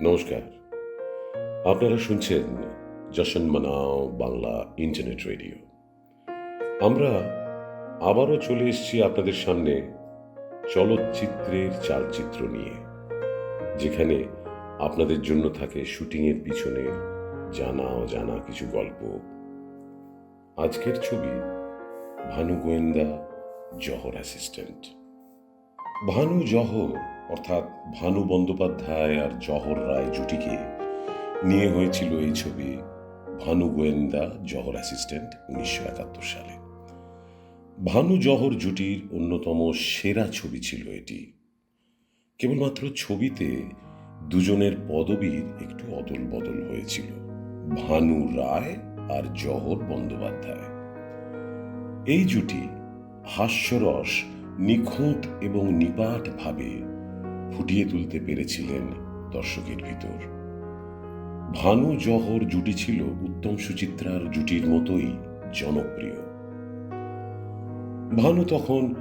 নমস্কার। আপনারা শুনছেন জশন মানাও বাংলা ইন্টারনেট রেডিও। আমরা আবারও চলে এসেছি আপনাদের সামনে চলচ্চিত্রের চালচিত্র নিয়ে, যেখানে আপনাদের জন্য থাকে শুটিংয়ের পিছনে জানা অজানা কিছু গল্প। আজকের ছবি ভানু গোয়েন্দা জহর অ্যাসিস্ট্যান্ট। ভানু জহর অর্থাৎ ভানু বন্দ্যোপাধ্যায় আর জহর রায় জুটিকে নিয়ে হয়েছিল এই ছবি ভানু গোয়েন্দা জহর অ্যাসিস্ট্যান্ট উনিশশো একাত্তর সালে। ভানু জহর জুটির অন্যতম সেরা ছবি ছিল এটি। কেবলমাত্র ছবিতে দুজনের পদবীর একটু অদল বদল হয়েছিল, ভানু রায় আর জহর বন্দ্যোপাধ্যায়। এই জুটি হাস্যরস, নিখুঁত এবং নিপাটভাবে ফুটিয়ে তুলতে পেরেছিলেন দর্শকের ভিতর। ভানু জহর জুটি ছিল উত্তম সুচিত্রার জুটির মতোই জনপ্রিয়। ভানু তখন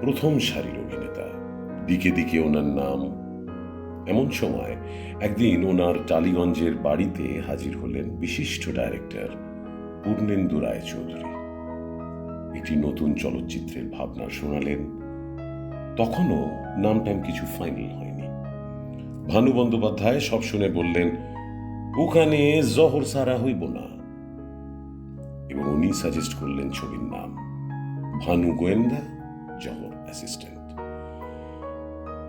প্রথম সারির অভিনেতা। দিকে দিকে ওনার নাম। এমন সময় একদিন ওনার টালিগঞ্জের বাড়িতে হাজির হলেন বিশিষ্ট ডাইরেক্টর পূর্ণেন্দু রায় চৌধুরী একটি নতুন চলচ্চিত্রের ভাবনা শোনালেন তখনও নামটাম কিছু ফাইনাল হয়নি। ভানু বন্দ্যোপাধ্যায় সব শুনে বললেন, ওখানে জহর সারা হইব না। এবং উনি সাজেস্ট করলেন ছবির নাম, ভানু গোয়েন্দা, জহর অ্যাসিস্ট্যান্ট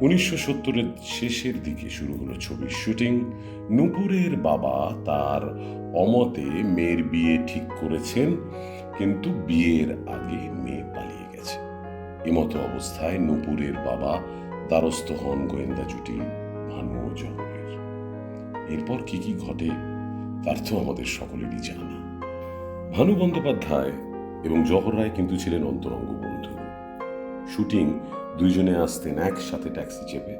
উনিশশো সত্তরের শেষের দিকে শুরু হলো ছবির শুটিং নূপুরের বাবা তার অমতে মেয়ের বিয়ে ঠিক করেছেন, কিন্তু বিয়ের আগে মেয়ে পালিয়ে এমতো অবস্থায় নূপুরের বাবা দ্বারস্থ হন গোয়েন্দা জুটি ভানু ও জহরের। এরপর কি কি ঘটে, তার তো আমাদের সকলেরই জানা। ভানু বন্দ্যোপাধ্যায় এবং জহর রায় কিন্তু ছিলেন অন্তরঙ্গ বন্ধু। শুটিং দুইজনে আসতেন একসাথে ট্যাক্সি চেপে।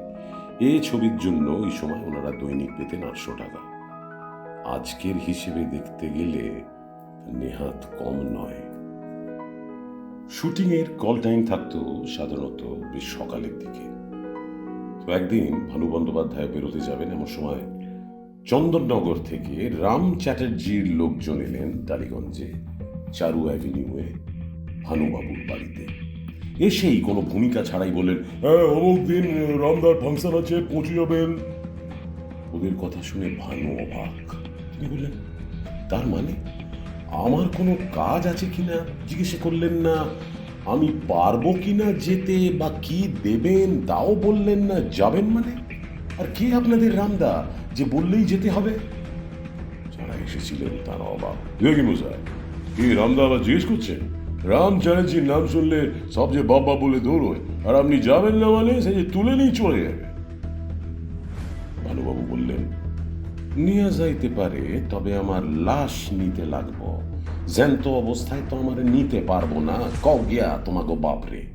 এ ছবির জন্য ওই সময় ওনারা দৈনিক পেতেন আটশো টাকা। আজকের হিসেবে দেখতে গেলে নেহাত কম নয়। শুটিংয়ের কল টাইম থাকতো সাধারণত বেশ সকালের দিকে। তো একদিন ভানু বন্দ্যোপাধ্যায় বেরোতে যাবেন এমন সময় চন্দননগর থেকে রাম চ্যাটার্জির লোকজন এলেন টালিগঞ্জে, চারু অ্যাভিনিউয়ে ভানুবাবুর বাড়িতে। এসেই কোনো ভূমিকা ছাড়াই বললেন হ্যাঁ অমুক দিন রামদার ফাংশন আছে, পৌঁছে যাবেন। ওদের কথা শুনে ভানু অবাক। তিনি বললেন, তার মানে আমার কোনো কাজ আছে কিনা? জিজ্ঞেস করলেন না। আমি পারব কিনা যেতে বা কি দেবেন তাও বললেন না। যাবেন মানে? আর কে আপনাদের রামদা যে বললেই যেতে হবে? যারা এসেছিলেন তারা অবাক। দেখি মশাই, কি রামদা আবার জিজ্ঞেস করছেন? রাম চ্যাটার্জির নাম শুনলে সব যে বাবা বলে দৌড়োয়। আর আপনি যাবেন না মানে? সে যে তুলে নিয়ে চলে যাবে। নিয়ে যাইতে পারে, তবে আমার লাশ নিতে লাগবো। জ্যান্ত অবস্থায় তো আমার নিতে পারব না। কও গিয়া তোমাকে বাপরে।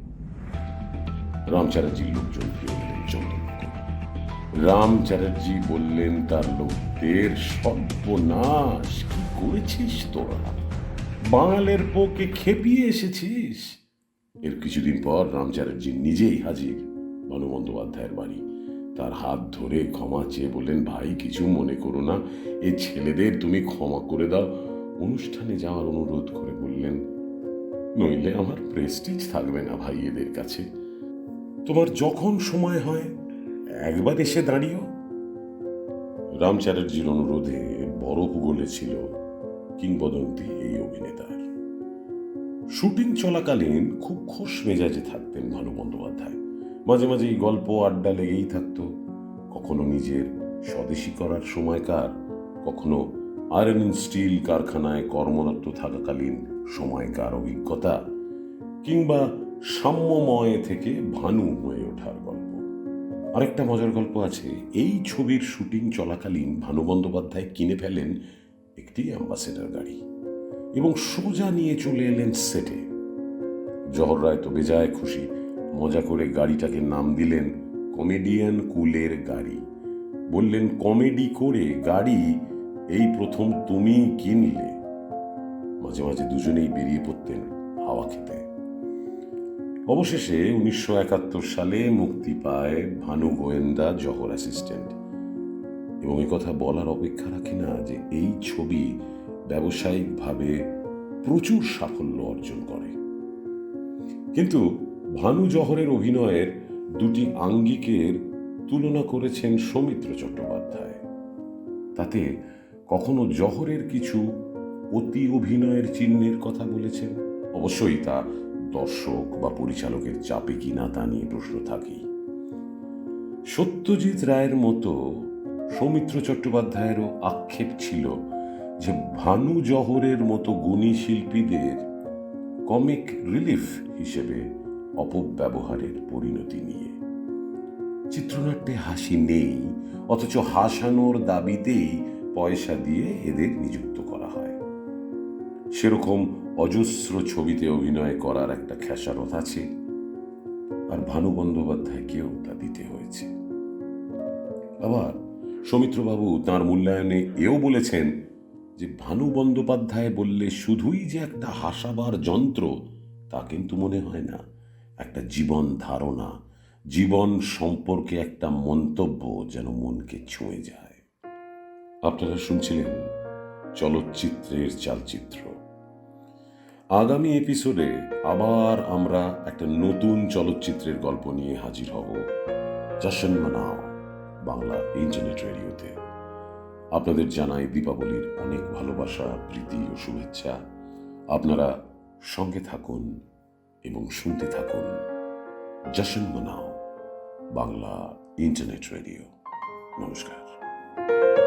রাম লোকজন ফিরে এলেন চন্দননগর রাম চ্যাটার্জি বললেন, তার লোকদের সর্বনাশ, কি করেছিস তোরা? বাঙালের পোকে খেপিয়ে এসেছিস? এর কিছুদিন পর রাম নিজেই হাজির ভানু বন্দ্যোপাধ্যায়ের বাড়ি। তার হাত ধরে ক্ষমা চেয়ে বললেন, ভাই, কিছু মনে করো না। এ ছেলেদের তুমি ক্ষমা করে দাও। অনুষ্ঠানে যাওয়ার অনুরোধ করে বললেন, নইলে আমার প্রেস্টিজ থাকবে না ভাই এদের কাছে। তোমার যখন সময় হয়, একবার এসে দাঁড়িয়েও রাম অনুরোধে ভূগোলে ছিল কিংবদন্তি এই অভিনেতার। শুটিং চলাকালীন খুব খোশ মেজাজে থাকতেন ভানু বন্দ্যোপাধ্যায়। মাঝে মাঝে এই গল্প আড্ডা লেগেই থাকতো। কখনো নিজের স্বদেশী করার সময়কার, কখনো আয়রন স্টিল কারখানায় কর্মরত থাকাকালীন সময়কার অভিজ্ঞতা, কিংবা সাম্যময় থেকে ভানু হয়ে ওঠার গল্প। আরেকটা মজার গল্প আছে। এই ছবির শুটিং চলাকালীন ভানু বন্দ্যোপাধ্যায় কিনে ফেলেন একটি অ্যাম্বাসেডার গাড়ি এবং সোজা নিয়ে চলে এলেন সেটে। জহর রায় তো বেজায় খুশি। মজা করে গাড়িটাকে নাম দিলেন কমেডিয়ান কুলের গাড়ি। বললেন, কমেডি করে গাড়ি, এই প্রথম তুমি কিনলে। মাঝে মাঝে দুজনেই বেরিয়ে পড়তেন হাওয়া খেতে। অবশেষে উনিশশো একাত্তর সালে মুক্তি পায় ভানু গোয়েন্দা জহর অ্যাসিস্ট্যান্ট। এবং কথা বলার অপেক্ষা রাখে না যে এই ছবি ব্যবসায়িকভাবে প্রচুর সাফল্য অর্জন করে। কিন্তু ভানু জহরের অভিনয়ের দুটি আঙ্গিকের তুলনা করেছেন সৌমিত্র চট্টোপাধ্যায়। তাতে কখনো জহরের কিছু অতি অভিনয়ের চিহ্নের কথা বলেছেন? অবশ্যই তা দর্শক বা পরিচালকের চাপে কিনা তা নিয়ে প্রশ্ন থাকেই। সত্যজিৎ রায়ের মতো সৌমিত্র চট্টোপাধ্যায়েরও আক্ষেপ ছিল যে ভানু জহরের মতো গুণী শিল্পীদের কমিক রিলিফ হিসেবে অপব্যবহারের পরিণতি নিয়ে। চিত্রনাট্যে হাসি নেই, অথচ হাসানোর দাবিতেই পয়সা দিয়ে এদের নিযুক্ত করা হয়। সেরকম অজস্র ছবিতে অভিনয় করার একটা খেসারত আছে, আর ভানু বন্দ্যোপাধ্যায়কেও তা দিতে হয়েছে। আবার সৌমিত্রবাবু তাঁর মূল্যায়নে এও বলেছেন যে, ভানু বন্দ্যোপাধ্যায় বললে শুধুই যে একটা হাসাবার যন্ত্র, তা কিন্তু মনে হয় না। একটা জীবন ধারণা, জীবন সম্পর্কে একটা মন্তব্য যেন মনকে ছুঁয়ে যায়। আপনারা শুনছিলেন চলচ্চিত্রের চালচিত্র। আগামী এপিসোডে আবার আমরা একটা নতুন চলচ্চিত্রের গল্প নিয়ে হাজির হব জাশন মানাও বাংলা ইন্টারনেট রেডিওতে। আপনাদের জানাই দীপাবলির অনেক ভালোবাসা, প্রীতি ও শুভেচ্ছা। আপনারা সঙ্গে থাকুন এবং শুনতে থাকুন জশন মানাও বাংলা ইন্টারনেট রেডিও। নমস্কার।